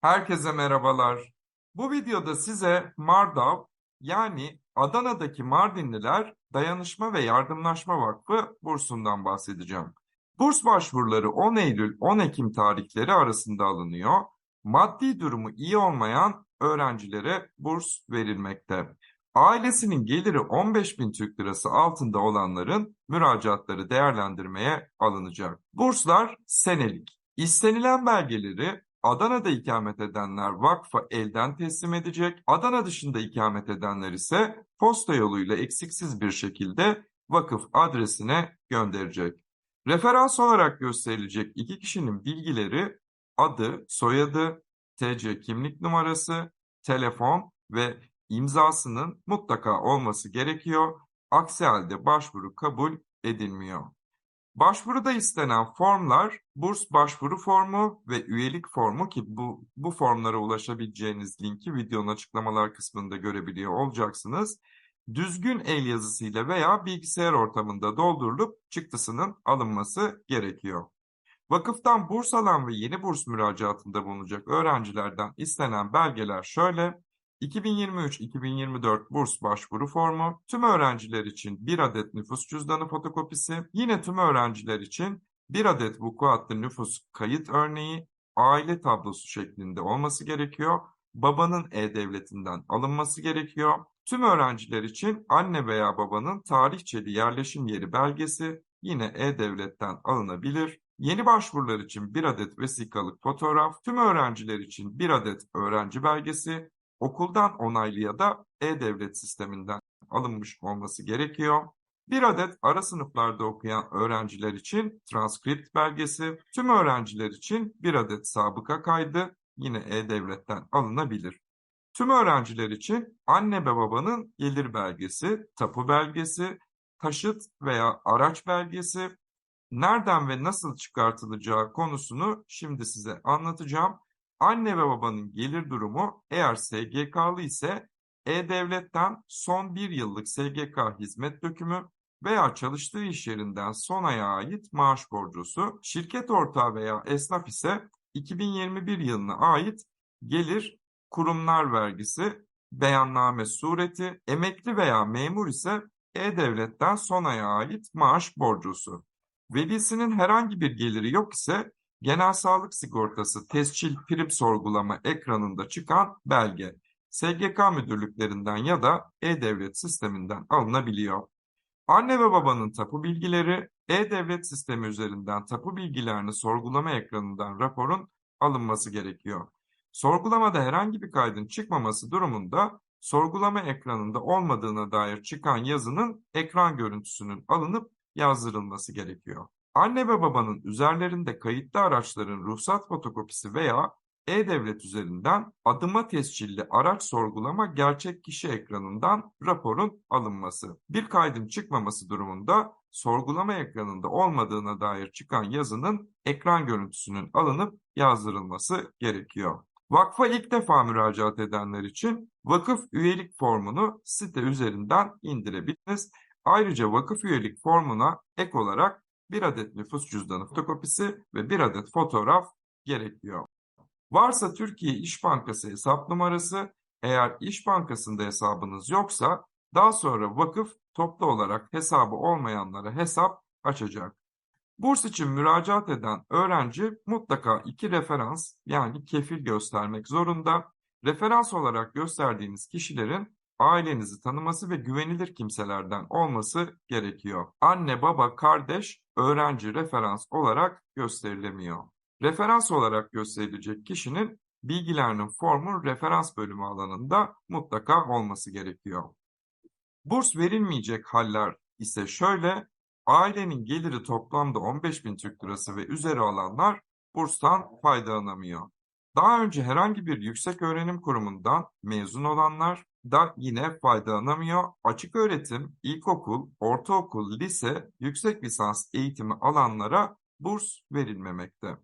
Herkese merhabalar. Bu videoda size Mardav yani Adana'daki Mardinliler Dayanışma ve Yardımlaşma Vakfı bursundan bahsedeceğim. Burs başvuruları 10 Eylül 10 Ekim tarihleri arasında alınıyor. Maddi durumu iyi olmayan öğrencilere burs verilmekte. Ailesinin geliri 15 bin Türk lirası altında olanların müracaatları değerlendirmeye alınacak. Burslar senelik. İstenilen belgeleri Adana'da ikamet edenler vakfa elden teslim edecek. Adana dışında ikamet edenler ise posta yoluyla eksiksiz bir şekilde vakıf adresine gönderecek. Referans olarak gösterilecek iki kişinin bilgileri adı, soyadı, TC kimlik numarası, telefon ve imzasının mutlaka olması gerekiyor. Aksi halde başvuru kabul edilmiyor. Başvuruda istenen formlar burs başvuru formu ve üyelik formu ki bu, bu formlara ulaşabileceğiniz linki videonun açıklamalar kısmında görebiliyor olacaksınız. Düzgün el yazısıyla veya bilgisayar ortamında doldurulup çıktısının alınması gerekiyor. Vakıftan burs alan ve yeni burs müracaatında bulunacak öğrencilerden istenen belgeler şöyle. 2023-2024 burs başvuru formu, tüm öğrenciler için bir adet nüfus cüzdanı fotokopisi, yine tüm öğrenciler için bir adet vukuatlı nüfus kayıt örneği, aile tablosu şeklinde olması gerekiyor. Babanın e-devletinden alınması gerekiyor. Tüm öğrenciler için anne veya babanın tarihçeli yerleşim yeri belgesi yine e-devletten alınabilir. Yeni başvurular için bir adet vesikalık fotoğraf, tüm öğrenciler için bir adet öğrenci belgesi, okuldan onaylı ya da e-devlet sisteminden alınmış olması gerekiyor. Bir adet ara sınıflarda okuyan öğrenciler için transkript belgesi, tüm öğrenciler için bir adet sabıka kaydı yine e-devletten alınabilir. Tüm öğrenciler için anne ve babanın gelir belgesi, tapu belgesi, taşıt veya araç belgesi, nereden ve nasıl çıkartılacağı konusunu şimdi size anlatacağım. Anne ve babanın gelir durumu eğer SGK'lı ise E-Devlet'ten son bir yıllık SGK hizmet dökümü veya çalıştığı iş yerinden son aya ait maaş borcusu, şirket ortağı veya esnaf ise 2021 yılına ait gelir kurumlar vergisi, beyanname sureti, emekli veya memur ise E-Devlet'ten son aya ait maaş borcusu. Velisinin herhangi bir geliri yok ise Genel Sağlık Sigortası tescil prim sorgulama ekranında çıkan belge SGK müdürlüklerinden ya da E-Devlet sisteminden alınabiliyor. Anne ve babanın tapu bilgileri E-Devlet sistemi üzerinden tapu bilgilerini sorgulama ekranından raporun alınması gerekiyor. Sorgulamada herhangi bir kaydın çıkmaması durumunda sorgulama ekranında olmadığına dair çıkan yazının ekran görüntüsünün alınıp yazdırılması gerekiyor. Anne ve babanın üzerlerinde kayıtlı araçların ruhsat fotokopisi veya e-devlet üzerinden adıma tescilli araç sorgulama gerçek kişi ekranından raporun alınması. Bir kaydın çıkmaması durumunda sorgulama ekranında olmadığına dair çıkan yazının ekran görüntüsünün alınıp yazdırılması gerekiyor. Vakfa ilk defa müracaat edenler için vakıf üyelik formunu site üzerinden indirebiliriz. Ayrıca vakıf üyelik formuna ek olarak bir adet nüfus cüzdanı fotokopisi ve bir adet fotoğraf gerekiyor. Varsa Türkiye İş Bankası hesap numarası, eğer İş Bankası'nda hesabınız yoksa daha sonra vakıf toplu olarak hesabı olmayanlara hesap açacak. Burs için müracaat eden öğrenci mutlaka iki referans yani kefil göstermek zorunda. Referans olarak gösterdiğiniz kişilerin ailenizi tanıması ve güvenilir kimselerden olması gerekiyor. Anne, baba, kardeş öğrenci referans olarak gösterilemiyor. Referans olarak gösterilecek kişinin bilgilerinin formu referans bölümü alanında mutlaka olması gerekiyor. Burs verilmeyecek haller ise şöyle, ailenin geliri toplamda 15 bin Türk lirası ve üzeri olanlar burstan faydalanamıyor. Daha önce herhangi bir yüksek öğrenim kurumundan mezun olanlar da yine faydalanamıyor. Açık öğretim, ilkokul, ortaokul, lise, yüksek lisans eğitimi alanlara burs verilmemekte.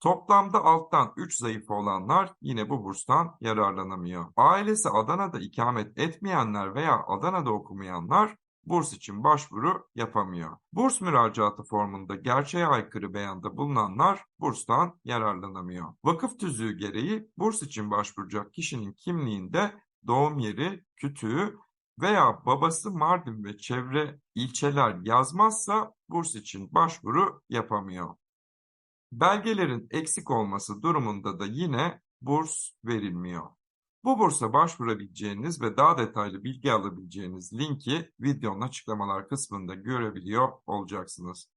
Toplamda alttan 3 zayıf olanlar yine bu burstan yararlanamıyor. Ailesi Adana'da ikamet etmeyenler veya Adana'da okumayanlar burs için başvuru yapamıyor. Burs müracaatı formunda gerçeğe aykırı beyanda bulunanlar burstan yararlanamıyor. Vakıf tüzüğü gereği burs için başvuracak kişinin kimliğinde doğum yeri, kütüğü veya babası Mardin ve çevre ilçeler yazmazsa burs için başvuru yapamıyor. Belgelerin eksik olması durumunda da yine burs verilmiyor. Bu bursa başvurabileceğiniz ve daha detaylı bilgi alabileceğiniz linki videonun açıklamalar kısmında görebiliyor olacaksınız.